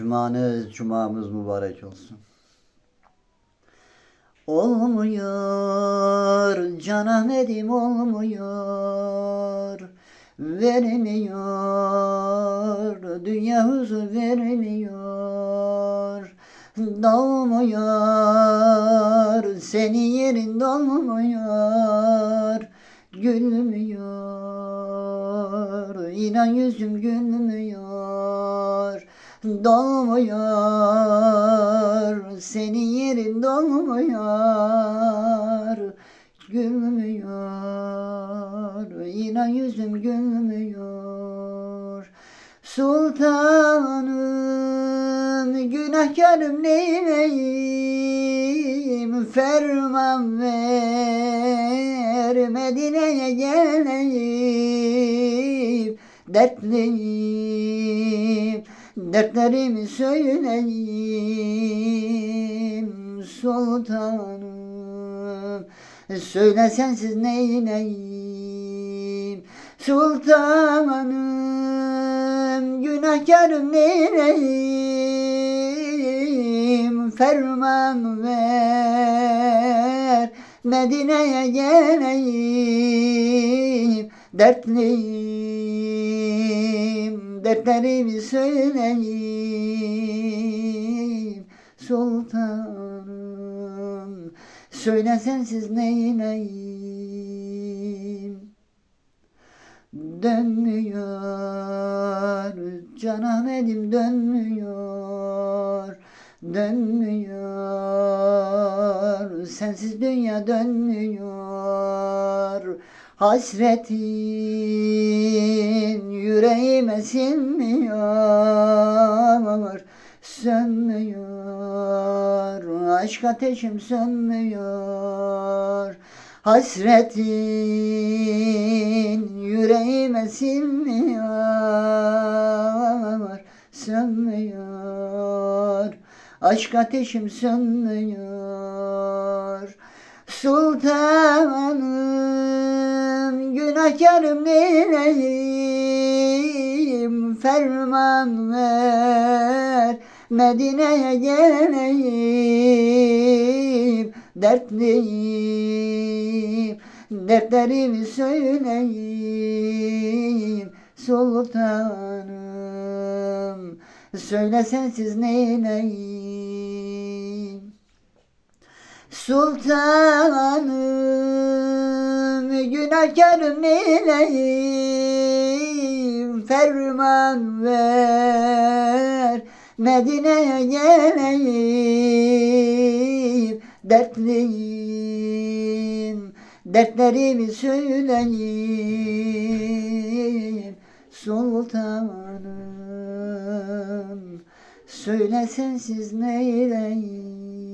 Cumanız, cumamız mübarek olsun. Olmuyor, canım edim olmuyor. Vermiyor, dünya huzur vermiyor. Dolmuyor, senin yerin dolmuyor. Gülmüyor, inan yüzüm gülmüyor. Dolmuyor, senin yerin dolmuyor. Gülmüyor, inan yüzüm gülmüyor. Sultanım günahkarım neyleyim Ferman ver Medine'ye geleyim Dertliyim Dertlerimi söyleyeyim Sultanım. Söyle sensiz neyleyim Sultanım? Günahkarım neyleyim? Ferman ver Medine'ye geleyim Dertliyim Dertlerimi söyleyeyim. Sultanım Söyle sensiz neyleyim? Dönmüyor Canım elim dönmüyor. Dönmüyor Sensiz dünya dönmüyor. Hasretin yüreğime sinmiyor Sönmüyor. Aşk ateşim sönmüyor. Hasretin yüreğime sinmiyor Sönmüyor Aşk ateşim sönmüyor. Sultanım günahkarım neyleyim Ferman ver Medine'ye geleyim. Dertliyim Dertlerimi söyleyeyim. Sultanım Söyle sensiz neyleyim Sultanım günahkarım neyleyim Ferman ver Medine'ye geleyim Dertliyim Dertlerimi söyleyeyim. Sultanım Söyle sensiz neyleyim